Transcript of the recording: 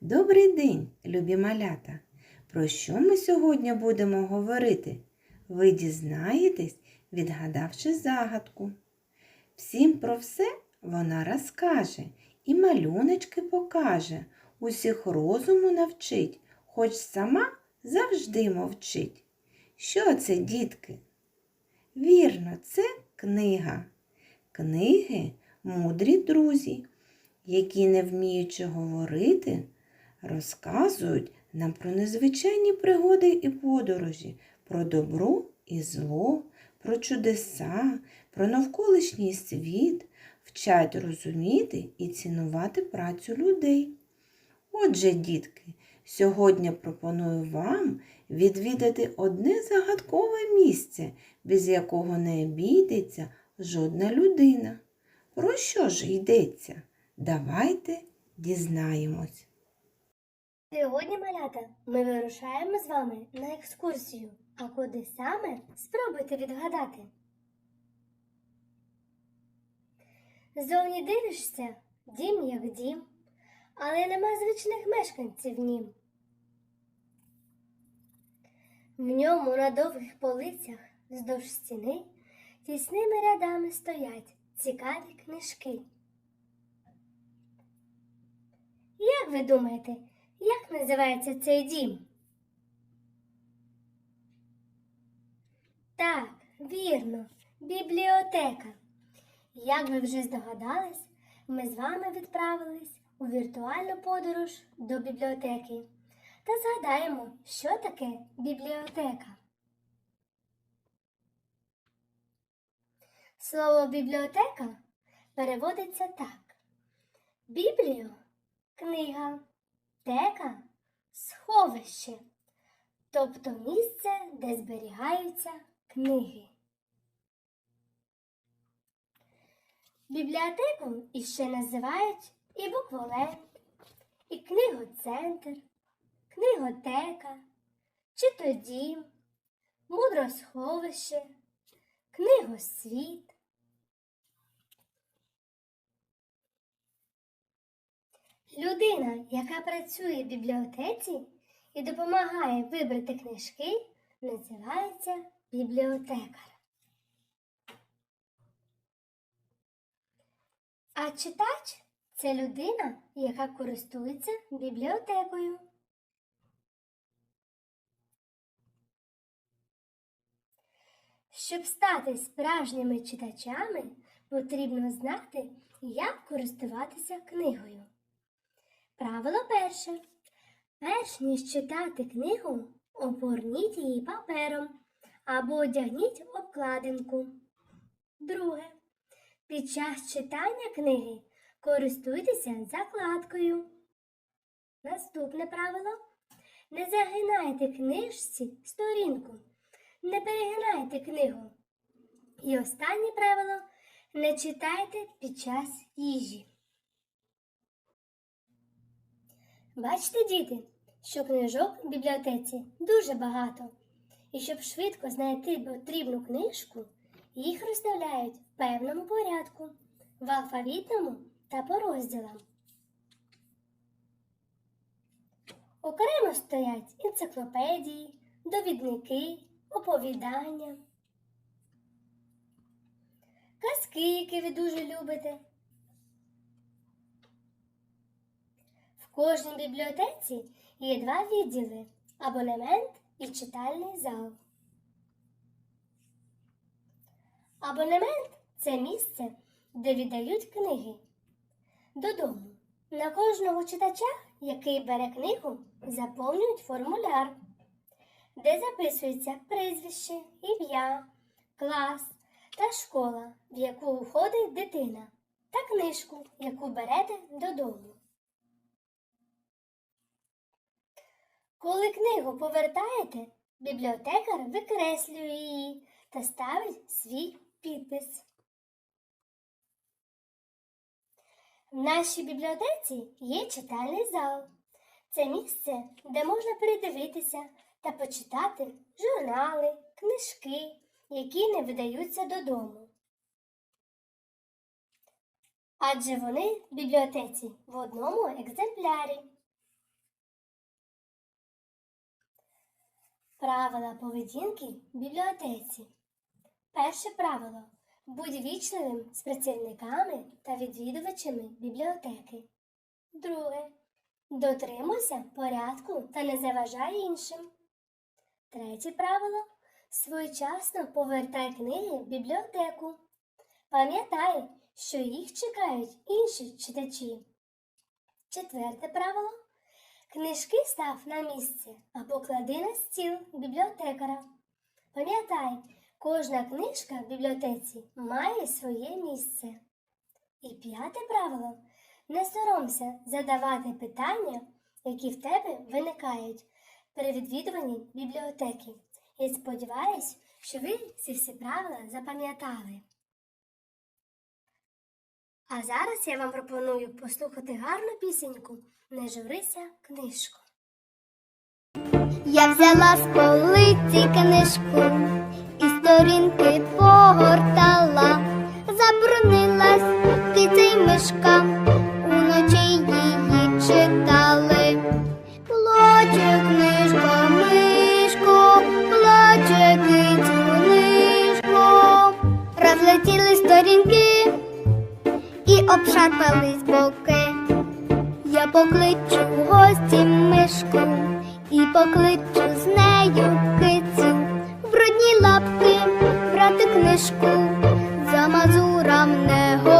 Добрий день, любі малята! Про що ми сьогодні будемо говорити? Ви дізнаєтесь, відгадавши загадку. Всім про все вона розкаже і малюночки покаже, усіх розуму навчить, хоч сама завжди мовчить. Що це, дітки? Вірно, це книга. Книги мудрі друзі, які, не вміючи говорити, розказують нам про незвичайні пригоди і подорожі, про добро і зло, про чудеса, про навколишній світ, вчать розуміти і цінувати працю людей. Отже, дітки, сьогодні пропоную вам відвідати одне загадкове місце, без якого не обійдеться жодна людина. Про що ж йдеться? Давайте дізнаємось. Сьогодні, малята, ми вирушаємо з вами на екскурсію. А куди саме спробуйте відгадати. Зовні дивишся, дім як дім, але нема звичних мешканців в нім. В ньому на довгих полицях вздовж стіни тісними рядами стоять цікаві книжки. Як ви думаєте, як називається цей дім? Так, вірно, бібліотека. Як ви вже здогадались, ми з вами відправились у віртуальну подорож до бібліотеки та згадаємо, що таке бібліотека. Слово бібліотека переводиться так: бібліо книга, тека сховище, тобто місце, де зберігаються книги. Бібліотеку іще називають і букволет, і книгоцентр, книготека, чи то дім, мудросховище, книгосвіт. Людина, яка працює в бібліотеці і допомагає вибрати книжки, називається бібліотекар. А читач це людина, яка користується бібліотекою. Щоб стати справжніми читачами, потрібно знати, як користуватися книгою. Правило перше. Перш ніж читати книгу, обгорніть її папером або одягніть обкладинку. Друге. Під час читання книги користуйтеся закладкою. Наступне правило. Не загинайте книжці сторінку. Не перегинайте книгу. І останнє правило не читайте під час їжі. Бачите, діти, що книжок в бібліотеці дуже багато. І щоб швидко знайти потрібну книжку, їх розставляють в певному порядку, в алфавітному та по розділам. Окремо стоять енциклопедії, довідники, оповідання, казки, які ви дуже любите. В кожній бібліотеці є два відділи абонемент і читальний зал. Абонемент це місце, де віддають книги. Додому. На кожного читача, який бере книгу, заповнюють формуляр, де записується прізвище, ім'я, клас та школа, в яку входить дитина, та книжку, яку берете додому. Коли книгу повертаєте, бібліотекар викреслює її та ставить свій підпис. В нашій бібліотеці є читальний зал. Це місце, де можна передивитися та почитати журнали, книжки, які не видаються додому. Адже вони в бібліотеці в одному екземплярі. Правила поведінки в бібліотеці. Перше правило. Будь вічливим з працівниками та відвідувачами бібліотеки. Друге. Дотримуйся порядку та не заважай іншим. Третє правило. Своєчасно повертай книги в бібліотеку. Пам'ятай, що їх чекають інші читачі. Четверте правило. Книжки став на місце або клади на стіл бібліотекара. Пам'ятай, кожна книжка в бібліотеці має своє місце. І п'яте правило не соромся задавати питання, які в тебе виникають при відвідуванні бібліотеки. І сподіваюсь, що ви ці всі правила запам'ятали. А зараз я вам пропоную послухати гарну пісеньку Не журися книжку. Я взяла з полиці книжку і сторінки і обшарпались боки. Я покличу в гості мишку і покличу з нею кицю. В брудні лапки брати книжку за мазурам не годиться.